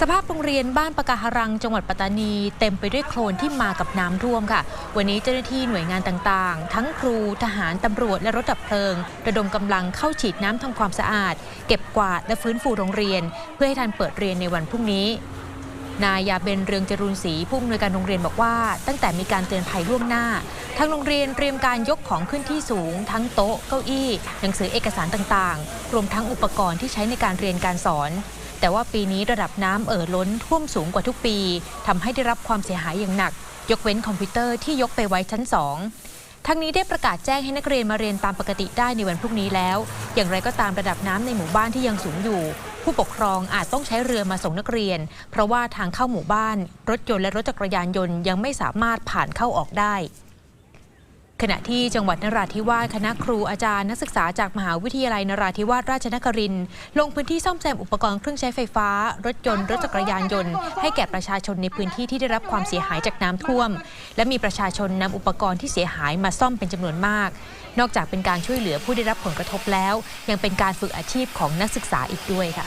สภาพโรงเรียนบ้านปะกาหรัง จังหวัดปัตตานี เต็มไปด้วยโคลนที่มากับน้ำท่วมค่ะ วันนี้เจ้าหน้าที่หน่วยงานต่างๆ ทั้งครูทหารตำรวจและรถดับเพลิง ระดมกำลังเข้าฉีดน้ำทำความสะอาด เก็บกวาดและฟื้นฟูโรงเรียน เพื่อให้ทันเปิดเรียนในวันพรุ่งนี้ นายยาเบนเรืองจรูนศรีผู้อำนวยการโรงเรียนบอกว่า ตั้งแต่มีการเตือนภัยล่วงหน้า ทางโรงเรียนเตรียมการยกของขึ้นที่สูง ทั้งโต๊ะเก้าอี้ หนังสือเอกสารต่างๆรวมทั้งอุปกรณ์ที่ใช้ในการเรียนการสอน แต่ว่าปีนี้ระดับน้ำเอ่อล้นท่วมสูงกว่าทุกปีทำให้ได้รับความเสียหายอย่างหนัก ยกเว้นคอมพิวเตอร์ที่ยกไปไว้ชั้นสองทั้งนี้ได้ประกาศแจ้งให้นักเรียนมาเรียนตามปกติได้ในวันพรุ่งนี้แล้ว อย่างไรก็ตามระดับน้ำในหมู่บ้านที่ยังสูงอยู่ ผู้ปกครองอาจต้องใช้เรือมาส่งนักเรียน เพราะว่าทางเข้าหมู่บ้าน รถยนต์และรถจักรยานยนต์ยังไม่สามารถผ่านเข้าออกได้ ขณะที่จังหวัดนราธิวาสคณะครูอาจารย์นักศึกษาจากมหาวิทยาลัยนราธิวาสราชนครินลงพื้นที่ซ่อมแซมอุปกรณ์เครื่องใช้ไฟฟ้า รถยนต์ รถจักรยานยนต์ ให้แก่ประชาชนในพื้นที่ที่ได้รับความเสียหายจากน้ำท่วม และมีประชาชนนำอุปกรณ์ที่เสียหายมาซ่อมเป็นจำนวนมาก นอกจากเป็นการช่วยเหลือผู้ได้รับผลกระทบแล้ว ยังเป็นการฝึกอาชีพของนักศึกษาอีกด้วยค่ะ